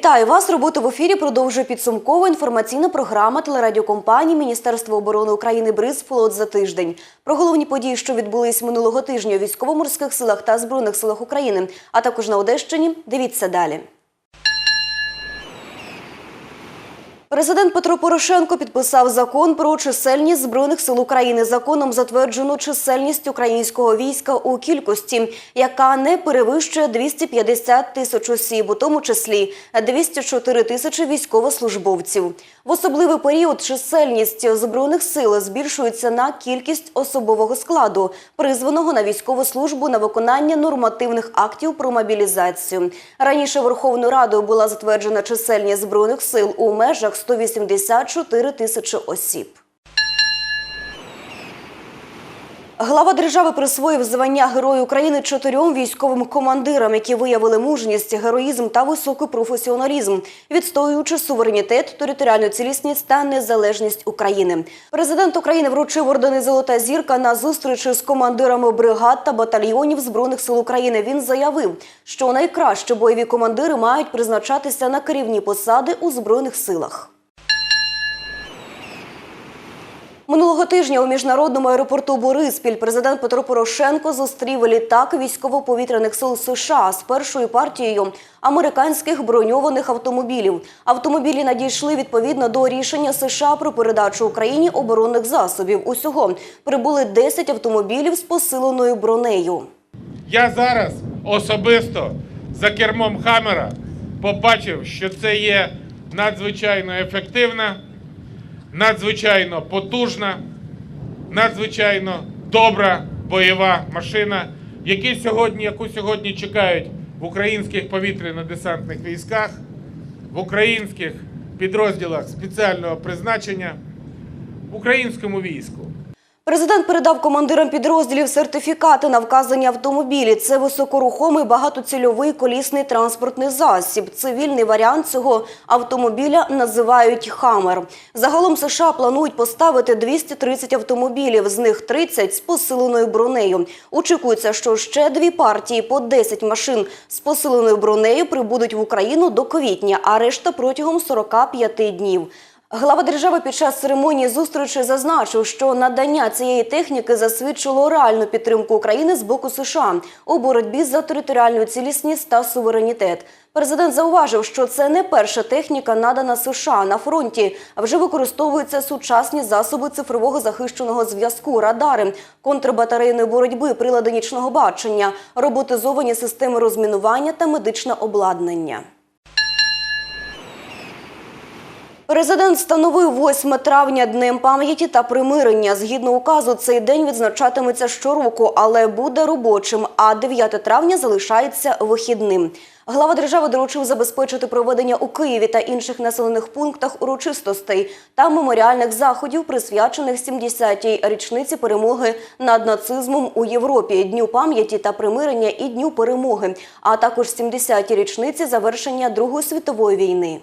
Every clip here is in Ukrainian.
Вітаю вас! Роботу в ефірі продовжує підсумкова інформаційна програма телерадіокомпанії Міністерства оборони України «Бриз Флот за тиждень. Про головні події, що відбулись минулого тижня у військово-морських силах та збройних силах України, а також на Одещині. Дивіться далі. Президент Петро Порошенко підписав закон про чисельність збройних сил України. Законом затверджено чисельність українського війська у кількості, яка не перевищує 250 тисяч осіб, у тому числі 204 тисячі військовослужбовців. В особливий період чисельність збройних сил збільшується на кількість особового складу, призваного на військову службу на виконання нормативних актів про мобілізацію. Раніше Верховною Радою була затверджена чисельність збройних сил у межах 184 тисячі осіб. Глава держави присвоїв звання Герою України чотирьом військовим командирам, які виявили мужність, героїзм та високий професіоналізм, відстоюючи суверенітет, територіальну цілісність та незалежність України. Президент України вручив ордени Золота зірка на зустрічі з командирами бригад та батальйонів збройних сил України. Він заявив, що найкраще бойові командири мають призначатися на керівні посади у збройних силах. Минулого тижня у міжнародному аеропорту Бориспіль президент Петро Порошенко зустрів літак військово-повітряних сил США з першою партією американських броньованих автомобілів. Автомобілі надійшли відповідно до рішення США про передачу Україні оборонних засобів. Усього прибули 10 автомобілів з посиленою бронею. Я зараз особисто за кермом Хаммера побачив, що це є надзвичайно ефективна, надзвичайно потужна, надзвичайно добра бойова машина, які сьогодні, яку сьогодні чекають в українських повітряно-десантних військах, в українських підрозділах спеціального призначення, в українському війську. Президент передав командирам підрозділів сертифікати на вказані автомобілі. Це високорухомий багатоцільовий колісний транспортний засіб. Цивільний варіант цього автомобіля називають «Хаммер». Загалом США планують поставити 230 автомобілів, з них 30 з посиленою бронею. Очікується, що ще дві партії по 10 машин з посиленою бронею прибудуть в Україну до квітня, а решта протягом 45 днів. Глава держави під час церемонії зустрічі зазначив, що надання цієї техніки засвідчило реальну підтримку України з боку США у боротьбі за територіальну цілісність та суверенітет. Президент зауважив, що це не перша техніка, надана США на фронті. а Вже використовуються сучасні засоби цифрового захищеного зв'язку, радари, контрбатарейної боротьби, прилади нічного бачення, роботизовані системи розмінування та медичне обладнання. Президент встановив 8 травня Днем пам'яті та примирення. Згідно указу, цей день відзначатиметься щороку, але буде робочим, а 9 травня залишається вихідним. Глава держави доручив забезпечити проведення у Києві та інших населених пунктах урочистостей та меморіальних заходів, присвячених 70-й річниці перемоги над нацизмом у Європі, Дню пам'яті та примирення і Дню перемоги, а також 70-й річниці завершення Другої світової війни.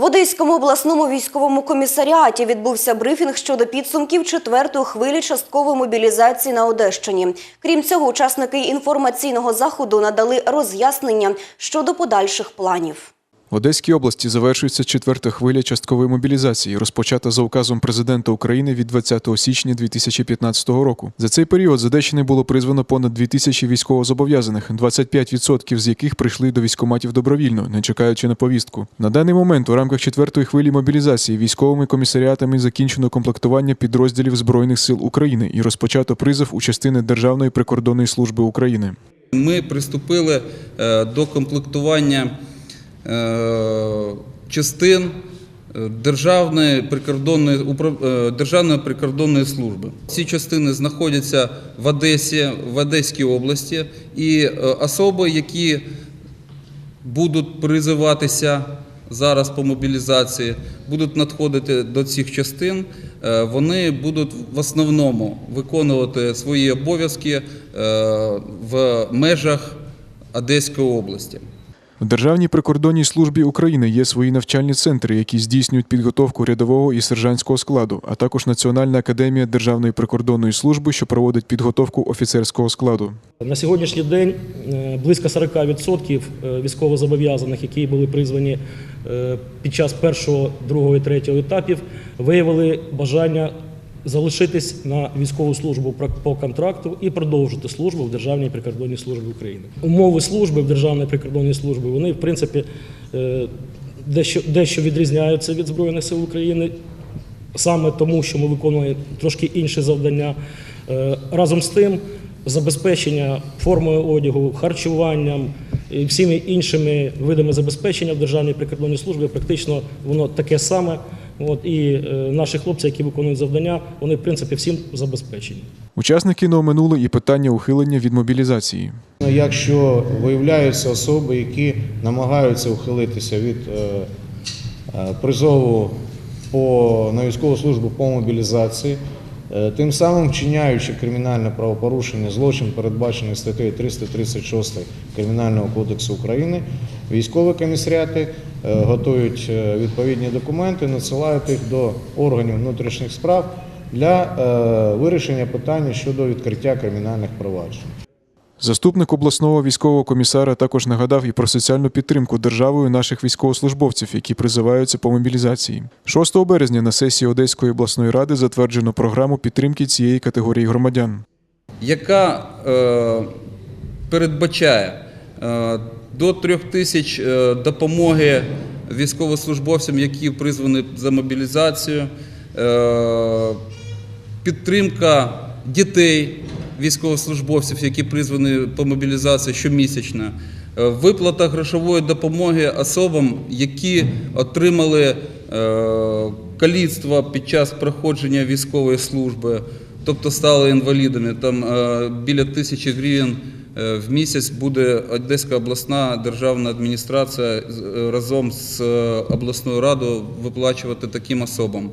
В Одеському обласному військовому комісаріаті відбувся брифінг щодо підсумків четвертої хвилі часткової мобілізації на Одещині. Крім цього, учасники інформаційного заходу надали роз'яснення щодо подальших планів. В Одеській області завершується четверта хвиля часткової мобілізації, розпочата за указом президента України від 20 січня 2015 року. За цей період з Одещини було призвано понад 2 тисячі військовозобов'язаних, 25% з яких прийшли до військкоматів добровільно, не чекаючи на повістку. На даний момент у рамках четвертої хвилі мобілізації військовими комісаріатами закінчено комплектування підрозділів збройних сил України і розпочато призов у частини Державної прикордонної служби України. Ми приступили е, до комплектування частин е, Державної прикордонної, е, Державної прикордонної служби. Ці частини знаходяться в Одесі, в Одеській області, і е, особи, які будуть призиватися зараз по мобілізації, будуть надходити до цих частин, вони будуть в основному виконувати свої обов'язки в межах Одеської області. В Державній прикордонній службі України є свої навчальні центри, які здійснюють підготовку рядового і сержантського складу, а також Національна академія Державної прикордонної служби, що проводить підготовку офіцерського складу. На сьогоднішній день е, близько 40% е, військовозобов'язаних, які були призвані е, під час першого, другого і третього етапів, виявили бажання залишитись на військову службу по контракту і продовжити службу в Державній прикордонній службі України. Умови служби в Державній прикордонній службі вони, в принципі, е, дещо, дещо відрізняються від Збройних сил України саме тому, що ми виконуємо трошки інші завдання. Е, Разом з тим, забезпечення формою одягу, харчуванням і всіми іншими видами забезпечення в Державній прикордонній службі практично воно таке саме. От, і е, наші хлопці, які виконують завдання, вони в принципі всім забезпечені. Учасники не оминули і питання ухилення від мобілізації. Ну, Якщо виявляються особи, які намагаються ухилитися від е, е, призову по, на військову службу по мобілізації, тим самим вчиняючи кримінальне правопорушення, злочин, передбачений статтею 336 Кримінального кодексу України, військові комісаріати е, готують е, відповідні документи, надсилають їх до органів внутрішніх справ для е, вирішення питання щодо відкриття кримінальних проваджень. Заступник обласного військового комісара також нагадав і про соціальну підтримку державою наших військовослужбовців, які призиваються по мобілізації. 6 березня на сесії Одеської обласної ради затверджено програму підтримки цієї категорії громадян. яка е, передбачає е, до трьох тисяч е, допомоги військовослужбовцям, які призвані за мобілізацію, е, підтримка дітей військовослужбовців, які призвані по мобілізації щомісячно, е, виплата грошової допомоги особам, які отримали е, каліцтво під час проходження військової служби, тобто стали інвалідами. Там е, біля тисячі гривень в місяць буде Одеська обласна державна адміністрація разом з обласною радою виплачувати таким особам.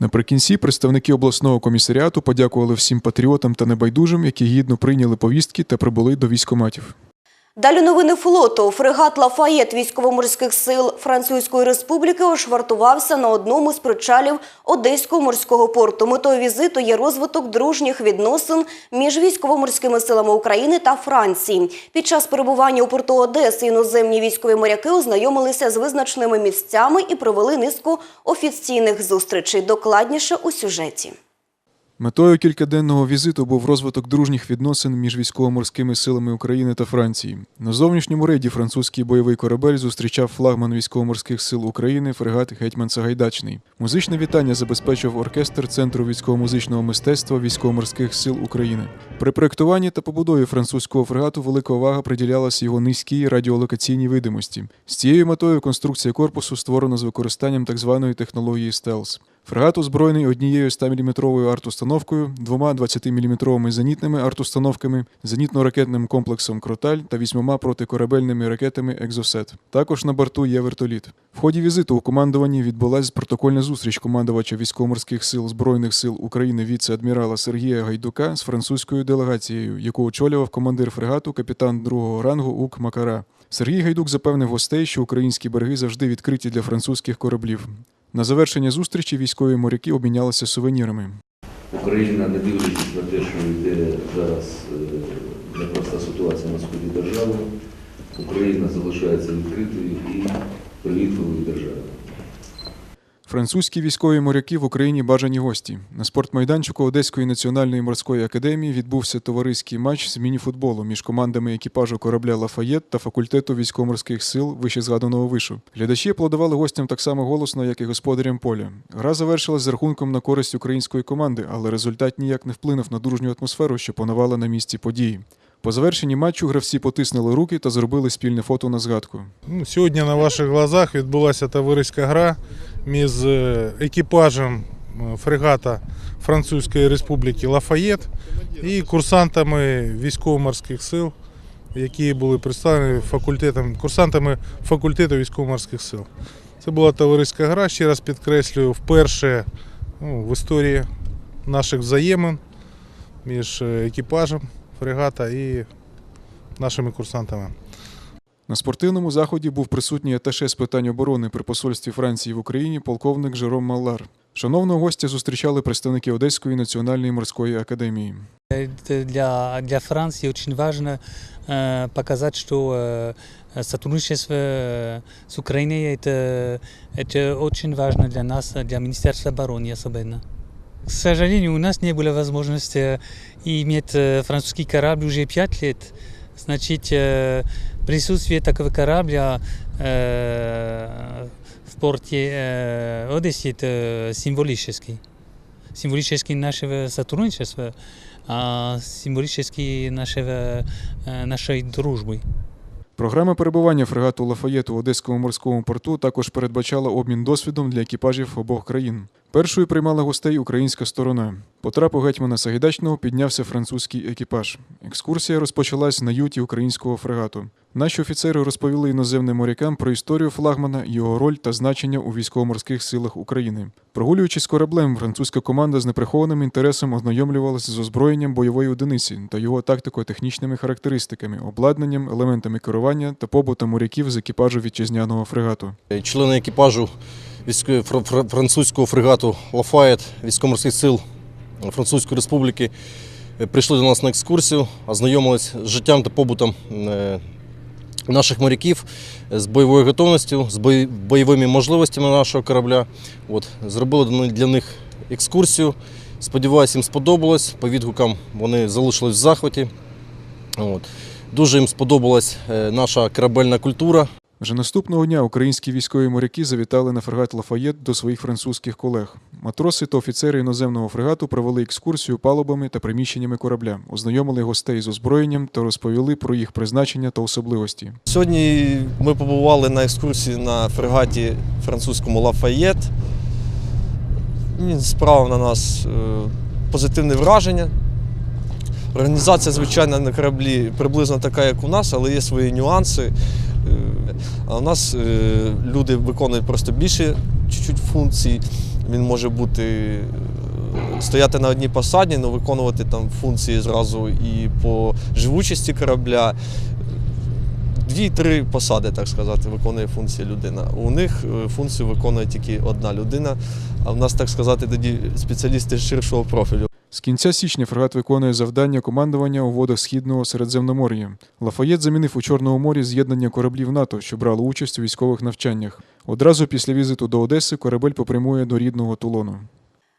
Наприкінці представники обласного комісаріату подякували всім патріотам та небайдужим, які гідно прийняли повістки та прибули до військоматів. Далі новини флоту. Фрегат Лафаєт військово-морських сил Французької республіки ошвартувався на одному з причалів Одеського морського порту. Метою візиту є розвиток дружніх відносин між військово-морськими силами України та Франції. Під час перебування у порту Одеси іноземні військові моряки ознайомилися з визначеними місцями і провели низку офіційних зустрічей. Докладніше у сюжеті. Метою кількаденного візиту був розвиток дружніх відносин між військово-морськими силами України та Франції. На зовнішньому рейді французький бойовий корабель зустрічав флагман військово-морських сил України фрегат Гетьман Сагайдачний. Музичне вітання забезпечив оркестр Центру військово-музичного мистецтва військово-морських сил України. При проєктуванні та побудові французького фрегату велика увага приділялась його низькій радіолокаційній видимості. З цією метою конструкція корпусу створена з використанням так званої технології стелс. Фрегат озброєний однією 100-мм арт-установкою, двома 20-мм зенітними арт-установками, зенітно-ракетним комплексом Кроталь та вісьмома протикорабельними ракетами Екзосет. Також на борту є вертоліт. В ході візиту у командуванні відбулася протокольна зустріч командувача військово-морських сил Збройних сил України віце-адмірала Сергія Гайдука з французькою делегацією, яку очолював командир фрегату капітан другого рангу Ук Макара. Сергій Гайдук запевнив гостей, що українські береги завжди відкриті для французьких кораблів. На завершення зустрічі військові моряки обмінялися сувенірами. Україна, не дивлячись на те, що йде зараз е, непроста ситуація на сході держави, Україна залишається відкритою і привітливою державою. Французькі військові моряки в Україні бажані гості. На спортмайданчику Одеської національної морської академії відбувся товариський матч з мініфутболу між командами екіпажу корабля Лафаєт та факультету військово-морських сил вищезгаданого вишу. Глядачі аплодували гостям так само голосно, як і господарям поля. Гра завершилась з рахунком на користь української команди, але результат ніяк не вплинув на дружню атмосферу, що панувала на місці події. По завершенні матчу гравці потиснули руки та зробили спільне фото на згадку. Ну, Сьогодні на ваших глазах відбулася товариська гра між е, екіпажем е, фрегата Французької Республіки Лафаєт і курсантами військово-морських сил, які були представлені факультетом, курсантами факультету військово-морських сил. Це була товариська гра, ще раз підкреслюю, вперше ну, в історії наших взаємин між е, екіпажем фрегата і нашими курсантами. На спортивному заході був присутній аташе з питань оборони при посольстві Франції в Україні полковник Жером Маллар. Шановного гостя зустрічали представники Одеської національної морської академії. Это Для, для Франции очень важно э, показать, что э, сотрудничество э, с Украиной это, это очень важно для нас, для Министерства обороны особенно. К сожалению, у нас не было возможности иметь э, французский корабль уже пять лет. Значит, э, присутствие такого корабля э, в порте э, Одессы это символический. Символический нашего сотрудничества, а символический нашего, э, нашей дружбы. Програма перебування фрегату Лафаєт у Одеському морському порту також передбачала обмін досвідом для екіпажів обох країн. Першою приймала гостей українська сторона. По трапу гетьмана Сагайдачного піднявся французький екіпаж. Екскурсія розпочалась на юті українського фрегату. Наші офіцери розповіли іноземним морякам про історію флагмана, його роль та значення у військово-морських силах України. Прогулюючись кораблем, французька команда з неприхованим інтересом ознайомлювалася з озброєнням бойової одиниці та його тактико-технічними характеристиками, обладнанням, елементами керування та побутом моряків з екіпажу вітчизняного фрегату. Члени екіпажу французького фрегату Лафайет військово-морських сил Французької Республіки е, прийшли до нас на екскурсію, ознайомились з життям та побутом е, наших моряків, е, з бойовою готовністю, з бойовими можливостями нашого корабля. От, зробили для них- екскурсію. Сподіваюся, їм сподобалось. По відгукам вони залишились в захваті. От. Дуже їм сподобалась наша корабельна культура. Вже наступного дня українські військові моряки завітали на фрегат Лафаєт до своїх французьких колег. Матроси та офіцери іноземного фрегату провели екскурсію палубами та приміщеннями корабля, ознайомили гостей з озброєнням та розповіли про їх призначення та особливості. Сьогодні ми побували на екскурсії на фрегаті французькому Лафаєт. Він справив на нас е, позитивне враження. Організація, звичайно, на кораблі приблизно така, як у нас, але є свої нюанси. А у нас е, люди виконують просто більше чуть-чуть функцій. Він може бути е, стояти на одній посаді, але виконувати там функції зразу і по живучості корабля. Дві-три посади, так сказати, виконує функції людина. У них е, функцію виконує тільки одна людина, а в нас, так сказати, тоді спеціалісти ширшого профілю. З кінця січня фрегат виконує завдання командування у водах Східного Середземномор'я. Лафаєт замінив у Чорному морі з'єднання кораблів НАТО, що брали участь у військових навчаннях. Одразу після візиту до Одеси корабель попрямує до рідного Тулону.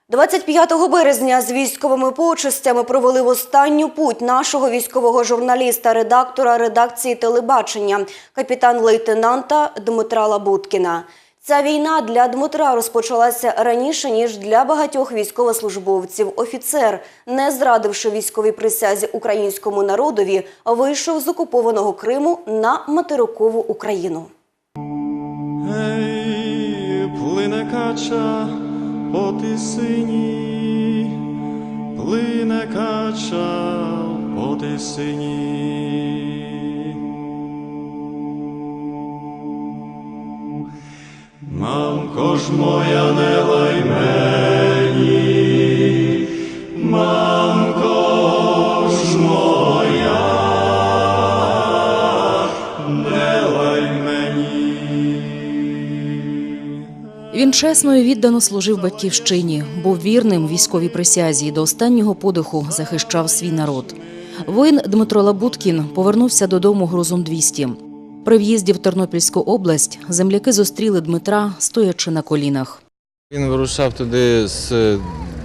25 березня з військовими почестями провели в останню путь нашого військового журналіста, редактора редакції телебачення, капітан-лейтенанта Дмитра Лабуткіна. Ця війна для Дмитра розпочалася раніше, ніж для багатьох військовослужбовців. Офіцер, не зрадивши військовій присязі українському народові, вийшов з окупованого Криму на материкову Україну. Ей, плине кача по тисині, плине кача по тисині. Мамко ж моя не лай мені, мамко ж моя, не лай мені. Він чесно і віддано служив батьківщині, був вірним військовій присязі і до останнього подиху захищав свій народ. Воїн Дмитро Лабуткін повернувся додому грузом 200. При в'їзді в Тернопільську область земляки зустріли Дмитра, стоячи на колінах. Він вирушав туди з,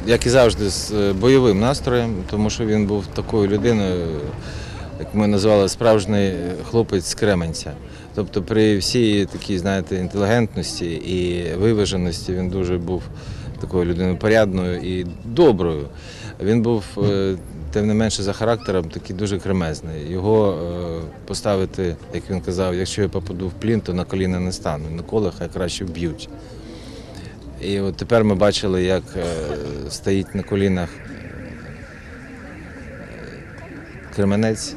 як і завжди, з бойовим настроєм, тому що він був такою людиною, як ми називали, справжній хлопець з Кременця. Тобто при всій такій, знаєте, інтелігентності і виваженості він дуже був такою людиною порядною і доброю. Він був, е, тим не менше, за характером такий дуже кремезний. Його е, поставити, як він казав, якщо я попаду в плін, то на коліна не стану. На коле хай краще вб'ють. І от тепер ми бачили, як е, стоїть на колінах е, Кременець,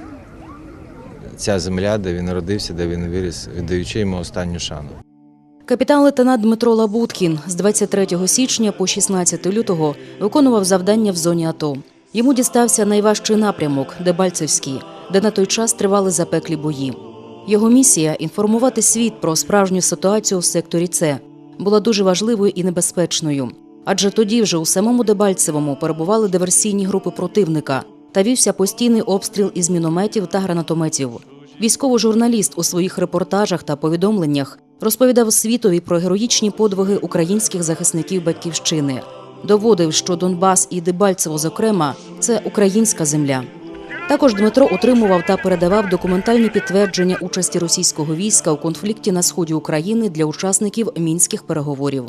ця земля, де він народився, де він виріс, віддаючи йому останню шану. Капітан-лейтенант Дмитро Лабуткін з 23 січня по 16 лютого виконував завдання в зоні АТО. Йому дістався найважчий напрямок Дебальцевський, де на той час тривали запеклі бої. Його місія інформувати світ про справжню ситуацію в секторі С була дуже важливою і небезпечною. Адже тоді вже у самому Дебальцевому перебували диверсійні групи противника та вівся постійний обстріл із мінометів та гранатометів. Військовий журналіст у своїх репортажах та повідомленнях розповідав світові про героїчні подвиги українських захисників батьківщини, доводив, що Донбас і Дебальцево, зокрема, це українська земля. Також Дмитро отримував та передавав документальні підтвердження участі російського війська у конфлікті на сході України для учасників мінських переговорів.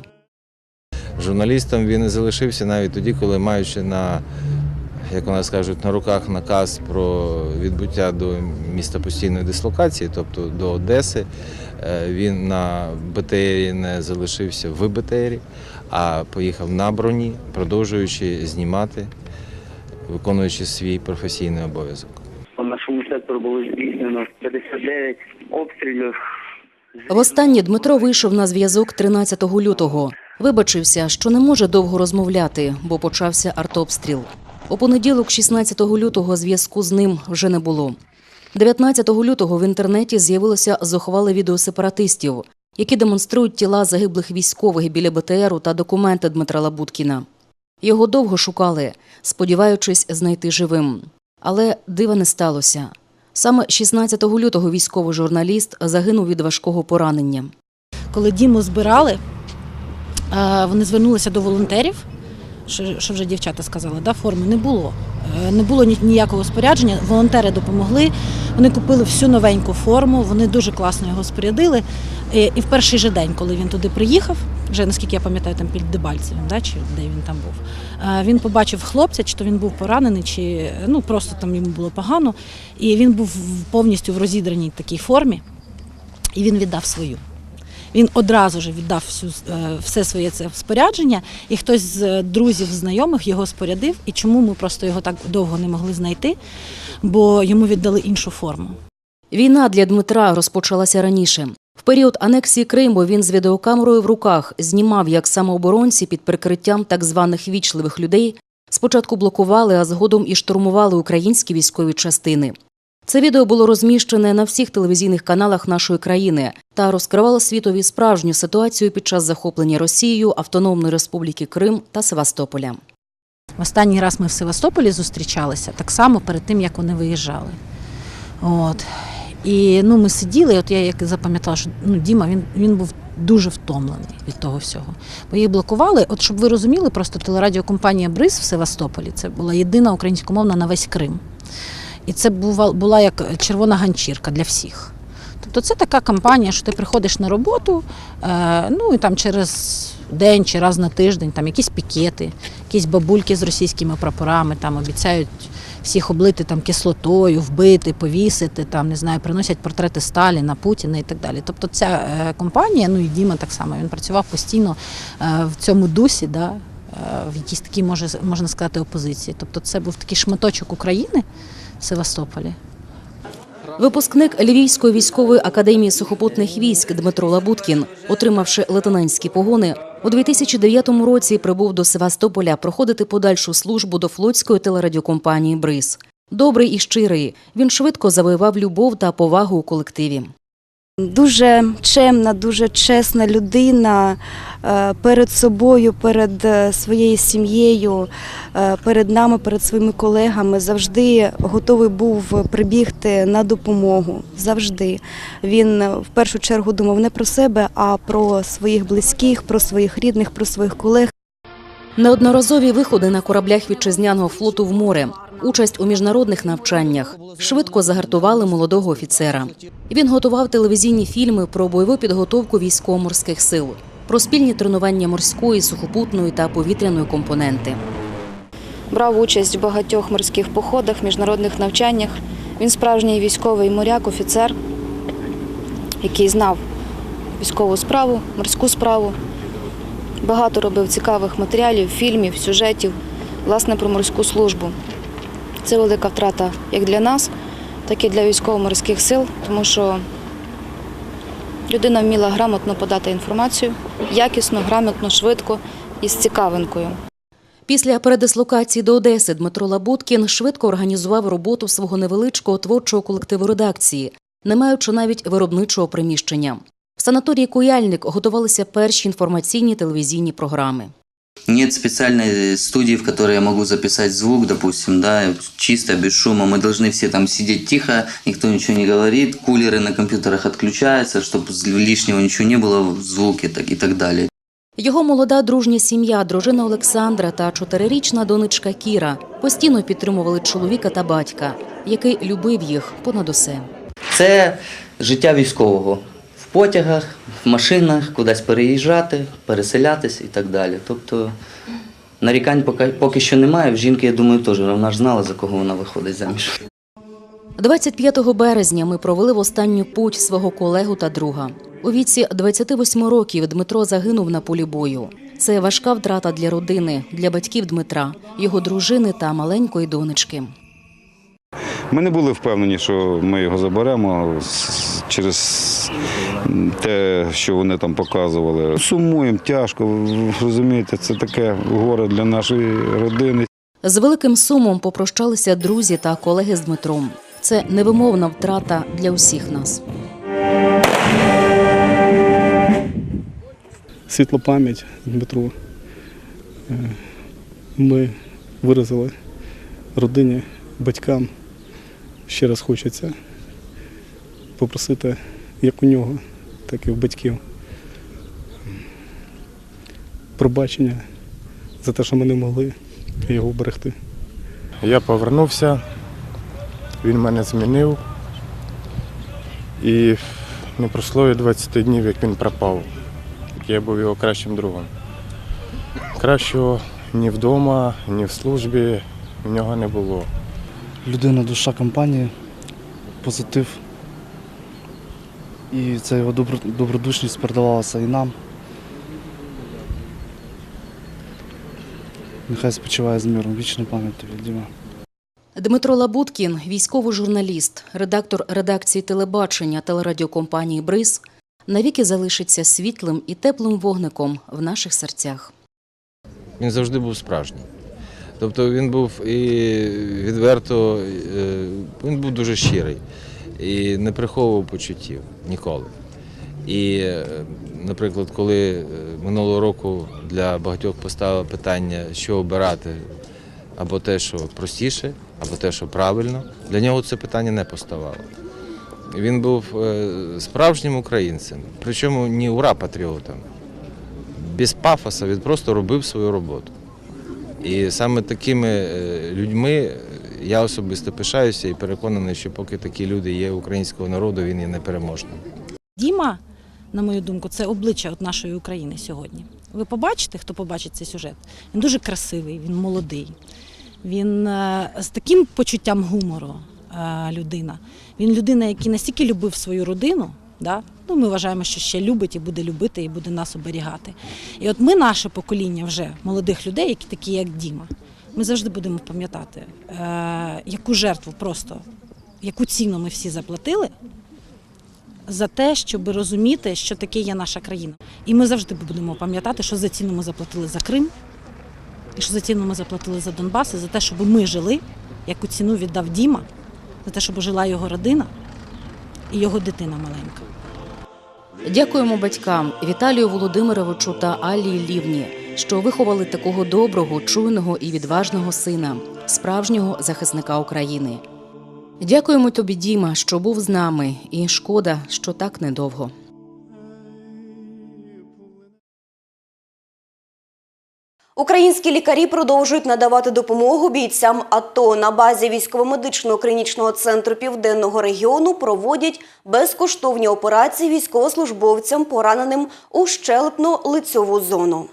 Журналістом він і залишився навіть тоді, коли маючи на, як у нас кажуть, на руках наказ про відбуття до міста постійної дислокації, тобто до Одеси, е, він на БТРі не залишився в БТРі, а поїхав на броні, продовжуючи знімати, виконуючи свій професійний обов'язок. По нашому сектору було здійснено 59 обстрілів. Востаннє Дмитро вийшов на зв'язок 13 лютого. Вибачився, що не може довго розмовляти, бо почався артобстріл. У понеділок, 16 лютого, зв'язку з ним вже не було. 19 лютого в інтернеті з'явилося зухвале відео сепаратистів, які демонструють тіла загиблих військових біля БТРу та документи Дмитра Лабуткіна. Його довго шукали, сподіваючись знайти живим. Але дива не сталося. Саме 16 лютого військовий журналіст загинув від важкого поранення. Коли Діму збирали, е, вони звернулися до волонтерів, що вже дівчата сказали, да, форми не було. Е, Не було ніякого спорядження. Волонтери допомогли. Вони купили всю новеньку форму, вони дуже класно його спорядили. І в перший же день, коли він туди приїхав, вже наскільки я пам'ятаю, там під Дебальцевим, да, чи де він там був, е, він побачив хлопця, чи то він був поранений, чи ну просто там йому було погано. І він був повністю в розідраній такій формі, і він віддав свою. Він одразу ж віддав всю, е, все своє це спорядження, і хтось з друзів, знайомих його спорядив. І чому ми просто його так довго не могли знайти? Бо йому віддали іншу форму. Війна для Дмитра розпочалася раніше. В період анексії Криму він з відеокамерою в руках знімав, як самооборонці під прикриттям так званих вічливих людей спочатку блокували, а згодом і штурмували українські військові частини. Це відео було розміщене на всіх телевізійних каналах нашої країни та розкривало світові справжню ситуацію під час захоплення Росією Автономної Республіки Крим та Севастополя. Останній раз ми в Севастополі зустрічалися так само перед тим, як вони виїжджали. От. І ну, ми сиділи, от я як запам'ятала, що ну, Діма він, він був дуже втомлений від того всього. Бо їх блокували. От щоб ви розуміли, просто телерадіокомпанія Бриз в Севастополі це була єдина українськомовна на весь Крим. І це була як червона ганчірка для всіх. Тобто це така кампанія, що ти приходиш на роботу, е, ну і там через день чи раз на тиждень там якісь пікети, якісь бабульки з російськими прапорами там обіцяють всіх облити там кислотою, вбити, повісити, там не знаю, приносять портрети Сталіна, Путіна і так далі. Тобто ця е, компанія, ну і Діма так само, він працював постійно е, в цьому дусі, да, в якійсь такій, може, можна сказати, опозиції. Тобто це був такий шматочок України Севастополі. Випускник Львівської військової академії сухопутних військ Дмитро Лабуткін, отримавши лейтенантські погони, у 2009 році прибув до Севастополя проходити подальшу службу до флотської телерадіокомпанії Бриз. Добрий і щирий, він швидко завоював любов та повагу у колективі. Дуже чемна, дуже чесна людина е, перед собою, перед е, своєю сім'єю, е, перед нами, перед своїми колегами. Завжди готовий був прибігти на допомогу. Завжди він в першу чергу думав не про себе, а про своїх близьких, про своїх рідних, про своїх колег. Неодноразові виходи на кораблях вітчизняного флоту в море, участь у міжнародних навчаннях швидко загартували молодого офіцера. Він готував телевізійні фільми про бойову підготовку військово-морських сил, про спільні тренування морської, сухопутної та повітряної компоненти. Брав участь в багатьох морських походах, міжнародних навчаннях. Він справжній військовий моряк, офіцер, який знав військову справу, морську справу. Багато робив цікавих матеріалів, фільмів, сюжетів, власне, про морську службу. Це велика втрата як для нас, так і для військово-морських сил, тому що людина вміла грамотно подати інформацію, якісно, грамотно, швидко і з цікавинкою. Після передислокації до Одеси Дмитро Лабуткін швидко організував роботу свого невеличкого творчого колективу редакції, не маючи навіть виробничого приміщення. В санаторії Куяльник готувалися перші інформаційні телевізійні програми. Нет специальной студии, в которой я могу записать звук, допустим, да, чисто, без шума. Мы должны все там сидеть тихо, никто ничего не говорит, кулеры на компьютерах отключаются, чтобы лишнего ничего не было в звуке так, и так далее. Його молода дружня сім'я, дружина Олександра та чотирирічна донечка Кіра постійно підтримували чоловіка та батька, який любив їх понад усе. Це життя військового. Потягах, в машинах, кудись переїжджати, переселятись і так далі. Тобто нарікань поки, поки що немає. В жінки, я думаю, теж вона ж знала, за кого вона виходить заміж. 25 березня ми провели в останню путь свого колегу та друга. У віці 28 років Дмитро загинув на полі бою. Це важка втрата для родини, для батьків Дмитра, його дружини та маленької донечки. Ми не були впевнені, що ми його заберемо через те, що вони там показували. Сумуємо тяжко, розумієте, це таке горе для нашої родини. З великим сумом попрощалися друзі та колеги з Дмитром. Це невимовна втрата для усіх нас. світла пам'ять Дмитру. Е, Ми виразили родині, батькам. Ще раз хочеться попросити як у нього, так і в батьків. Пробачення за те, що ми не могли його вберегти. Я повернувся, він мене змінив. І не пройшло і 20 днів, як він пропав. Я був його кращим другом. Кращого ні вдома, ні в службі в нього не було. Людина, душа компанії, позитив. І ця його добро- добродушність передавалася і нам. Нехай спочиває з миром. Вічна пам'ять тобі, Діма. Дмитро Лабуткін, військовий журналіст, редактор редакції телебачення телерадіокомпанії Бриз, навіки залишиться світлим і теплим вогником в наших серцях. Він завжди був справжній. Тобто він був і відверто, е, він був дуже щирий і не приховував почуттів ніколи. І, е, наприклад, коли е, минулого року для багатьох поставили питання, що обирати, або те, що простіше, або те, що правильно, для нього це питання не поставало. Він був справжнім українцем, причому не ура-патріотом. Без пафоса він просто робив свою роботу. І саме такими е, людьми я особисто пишаюся і переконаний, що поки такі люди є українського народу, він є непереможним. Діма, на мою думку, це обличчя от нашої України сьогодні. Ви побачите, хто побачить цей сюжет. Він дуже красивий, він молодий. Він е, з таким почуттям гумору е, людина. Він людина, який настільки любив свою родину. Да? Ну, ми вважаємо, що ще любить і буде любити, і буде нас оберігати. І от ми, наше покоління вже молодих людей, які такі, як Діма, ми завжди будемо пам'ятати, е, яку жертву просто, яку ціну ми всі заплатили за те, щоб розуміти, що таке є наша країна. І ми завжди будемо пам'ятати, що за ціну ми заплатили за Крим, і що за ціну ми заплатили за Донбас, і за те, щоб ми жили, яку ціну віддав Діма, за те, щоб жила його родина і його дитина маленька. Дякуємо батькам Віталію Володимировичу та Алії Лівні, що виховали такого доброго, чуйного і відважного сина, справжнього захисника України. Дякуємо тобі, Діма, що був з нами, і шкода, що так недовго. Українські лікарі продовжують надавати допомогу бійцям АТО. На базі військово-медичного клінічного центру Південного регіону проводять безкоштовні операції військовослужбовцям, пораненим у щелепно-лицьову зону.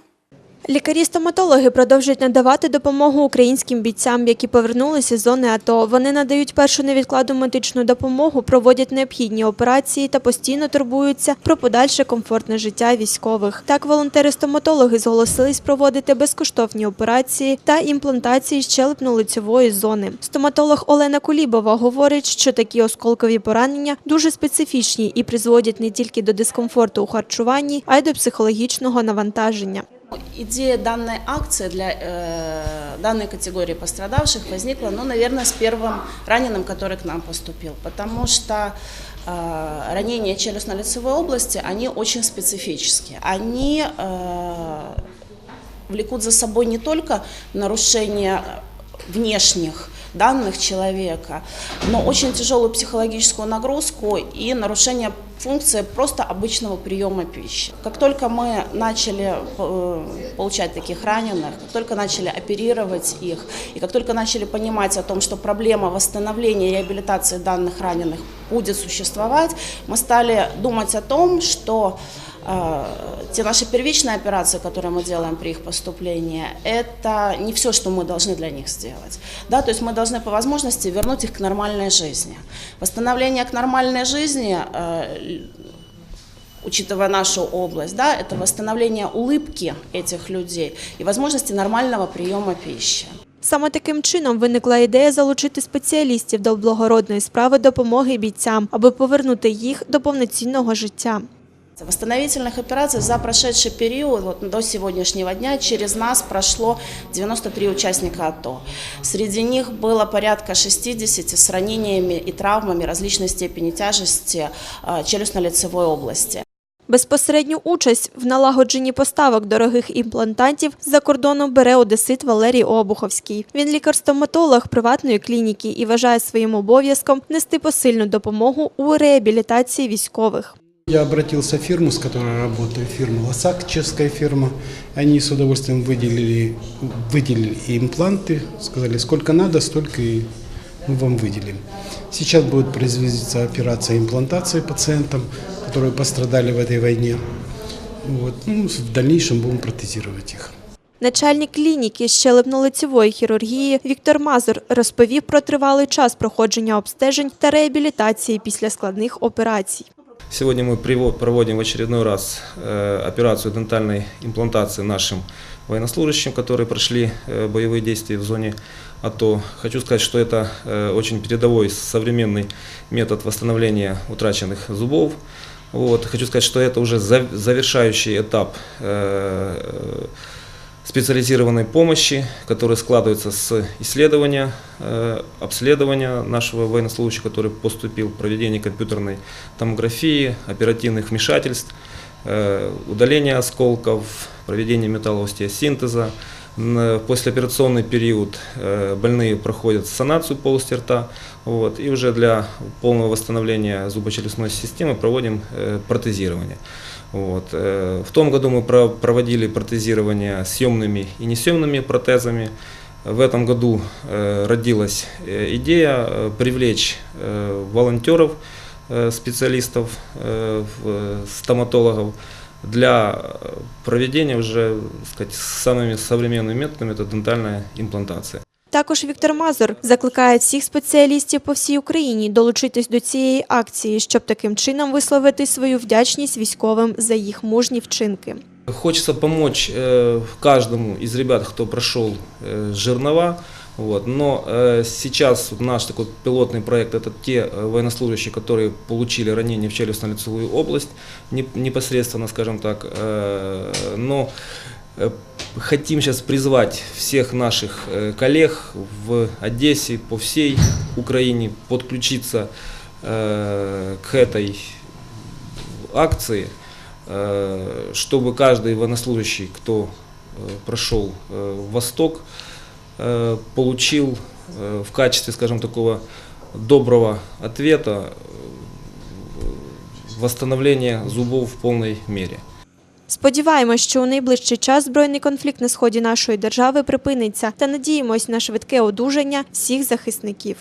Лікарі-стоматологи продовжують надавати допомогу українським бійцям, які повернулися з зони АТО. Вони надають першу невідкладну медичну допомогу, проводять необхідні операції та постійно турбуються про подальше комфортне життя військових. Так, волонтери-стоматологи зголосились проводити безкоштовні операції та імплантації щелепно-лицьової зони. Стоматолог Олена Кулібова говорить, що такі осколкові поранення дуже специфічні і призводять не тільки до дискомфорту у харчуванні, а й до психологічного навантаження. Идея данной акции для э, данной категории пострадавших возникла, ну, наверное, с первым раненым, который к нам поступил, потому что э, ранения челюстно-лицевой области, они очень специфические. Они э, влекут за собой не только нарушение внешних данных человека, но очень тяжелую психологическую нагрузку и нарушение функции просто обычного приема пищи. Как только мы начали э, получать таких раненых, как только начали оперировать их, и как только начали понимать о том, что проблема восстановления и реабилитации данных раненых будет существовать, мы стали думать о том, что э, те наши первичные операции, которые мы делаем при их поступлении, это не все, что мы должны для них сделать. Да, то есть мы должны по возможности вернуть их к нормальной жизни. Восстановление к нормальной жизни, э, учитывая нашу область, да, это восстановление улыбки этих людей и возможности нормального приема пищи. Саме таким чином виникла ідея залучити спеціалістів до благородної справи допомоги бійцям, аби повернути їх до повноцінного життя. Восстановительных операций за прошедший период, вот до сегодняшнего дня, через нас прошло 93 участника АТО. Среди них было порядка 60 с ранениями и травмами различной степени тяжести э, челюстно-лицевой области. Безпосередню участь в налагодженні поставок дорогих імплантантів з-за кордону бере одесит Валерій Обуховський. Він лікар-стоматолог приватної клініки і вважає своїм обов'язком нести посильну допомогу у реабілітації військових. Я обратился в фирму, с которой я работаю, фирма Лосак, чешская фирма. Они с удовольствием выделили, выделили импланты, сказали, сколько надо, столько и мы вам выделим. Сейчас будет производиться операция имплантации пациентам, которые пострадали в этой войне. Вот. Ну, в дальнейшем будем протезировать их. Начальник клініки щелепно-лицевої хірургії Віктор Мазур розповів про тривалий час проходження обстежень та реабілітації після складних операцій. Сегодня мы приво- проводим в очередной раз э, операцию дентальной имплантации нашим военнослужащим, которые прошли э, боевые действия в зоне АТО. Хочу сказать, что это э, очень передовой современный метод восстановления утраченных зубов. Вот. Хочу сказать, что это уже за- завершающий этап э, специализированной помощи, который складывается с исследования, э, обследования нашего военнослужащего, который поступил, проведения компьютерной томографии, оперативных вмешательств, э, удаления осколков, проведения металлоостеосинтеза. Послеоперационный период э, больные проходят санацию полости рта, вот, и уже для полного восстановления зубочелюстной системы проводим протезирование. Вот. э, В том году мы про- проводили протезирование съемными и несъемными протезами. В этом году э, родилась э, идея привлечь волонтеров, специалистов, стоматологов для проведения уже так сказать, самыми современными методами это дентальная имплантация. Також Віктор Мазур закликає всіх спеціалістів по всій Україні долучитись до цієї акції, щоб таким чином висловити свою вдячність військовим за їх мужні вчинки. Хочется помочь э, каждому из ребят, кто прошел э, жернова. Вот. Но э, сейчас вот наш такой пилотный проект это те э, военнослужащие, которые получили ранение в челюстно-лицевую область не- непосредственно, скажем так. Э, но э, хотим сейчас призвать всех наших э, коллег в Одессе, по всей Украине подключиться э, к этой акции, э, чтобы каждый военнослужащий, кто э, прошел э, Восток, э, получил э, в качестве, скажем, такого доброго ответа э, восстановление зубов в полной мере. Сподіваємось, що у найближчий час збройний конфлікт на сході нашої держави припиниться та надіємось на швидке одужання всіх захисників.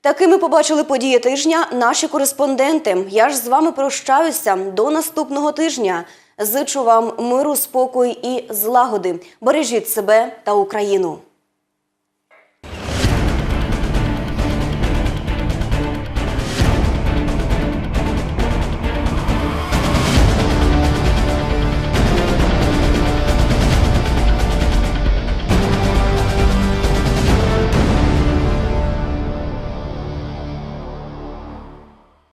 Такими побачили події тижня наші кореспонденти. Я ж з вами прощаюся до наступного тижня. Зичу вам миру, спокою і злагоди. Бережіть себе та Україну.